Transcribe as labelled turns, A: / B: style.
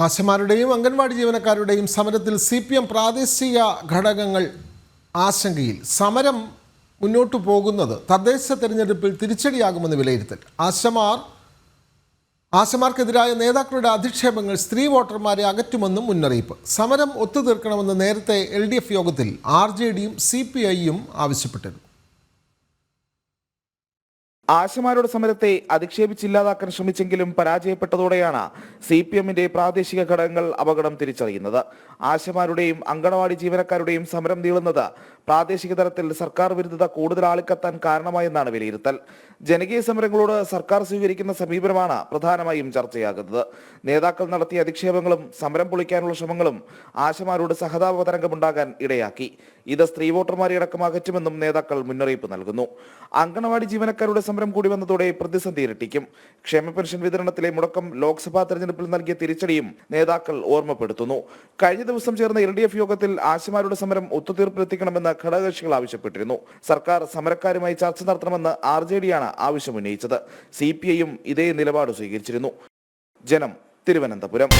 A: ആശമാരുടെയും അംഗൻവാടി ജീവനക്കാരുടെയും സമരത്തിൽ C P M പ്രാദേശിക ഘടകങ്ങൾ ആശങ്കയിൽ. സമരം മുന്നോട്ടു പോകുന്നത് തദ്ദേശ തെരഞ്ഞെടുപ്പിൽ തിരിച്ചടിയാകുമെന്ന് വിലയിരുത്തൽ. ആശമാർ ആശമാർക്കെതിരായ നേതാക്കളുടെ അധിക്ഷേപങ്ങൾ സ്ത്രീ വോട്ടർമാരെ അകറ്റുമെന്നും മുന്നറിയിപ്പ്. സമരം ഒത്തുതീർക്കണമെന്ന് നേരത്തെ എൽ യോഗത്തിൽ ആർ ജെ ഡിയും സി പി ഐയും ആവശ്യപ്പെട്ടിരുന്നു.
B: ആശമാരുടെ സമരത്തെ അധിക്ഷേപിച്ചില്ലാതാക്കാൻ ശ്രമിച്ചെങ്കിലും പരാജയപ്പെട്ടതോടെയാണ് സി പി എമ്മിന്റെ പ്രാദേശിക ഘടകങ്ങൾ അപകടം തിരിച്ചറിയുന്നത്. ആശമാരുടെയും അങ്കണവാടി ജീവനക്കാരുടെയും സമരം നീളുന്നത് പ്രാദേശിക തലത്തിൽ സർക്കാർ വിരുദ്ധത കൂടുതൽ ആളിക്കത്താൻ കാരണമായെന്നാണ് വിലയിരുത്തൽ. ജനകീയ സമരങ്ങളോട് സർക്കാർ സ്വീകരിക്കുന്ന സമീപനമാണ് പ്രധാനമായും ചർച്ചയാകുന്നത്. നേതാക്കൾ നടത്തിയ അധിക്ഷേപങ്ങളും സമരം പൊളിക്കാനുള്ള ശ്രമങ്ങളും ആശമാരോട് സഹതാപ തരംഗമുണ്ടാകാൻ ഇടയാക്കി. ഇത് സ്ത്രീ വോട്ടർമാരെ അടക്കം അകറ്റുമെന്നും നേതാക്കൾ മുന്നറിയിപ്പ് നൽകുന്നു. അങ്കണവാടി ജീവനക്കാരുടെ സമരം കൂടി വന്നതോടെ പ്രതിസന്ധി ഇരട്ടിക്കും. ക്ഷേമ പെൻഷൻ വിതരണത്തിലെ മുടക്കം ലോക്സഭാ തെരഞ്ഞെടുപ്പിൽ നൽകിയ തിരിച്ചടിയും നേതാക്കൾ ഓർമ്മപ്പെടുത്തുന്നു. കഴിഞ്ഞ ദിവസം ചേർന്ന എൽ ഡി എഫ് യോഗത്തിൽ ആശമാരുടെ സമരം ഒത്തുതീർപ്പിലെത്തിക്കണമെന്ന് ഘടകകക്ഷികൾ ആവശ്യപ്പെട്ടിരുന്നു. സർക്കാർ സമരക്കാരുമായി ചർച്ച നടത്തണമെന്ന് ആർ ജെ ഡിയാണ് ആവശ്യമുന്നയിച്ചത്. സി പി ഐയും ഇതേ നിലപാട് സ്വീകരിച്ചിരുന്നു. ജനം തിരുവനന്തപുരം.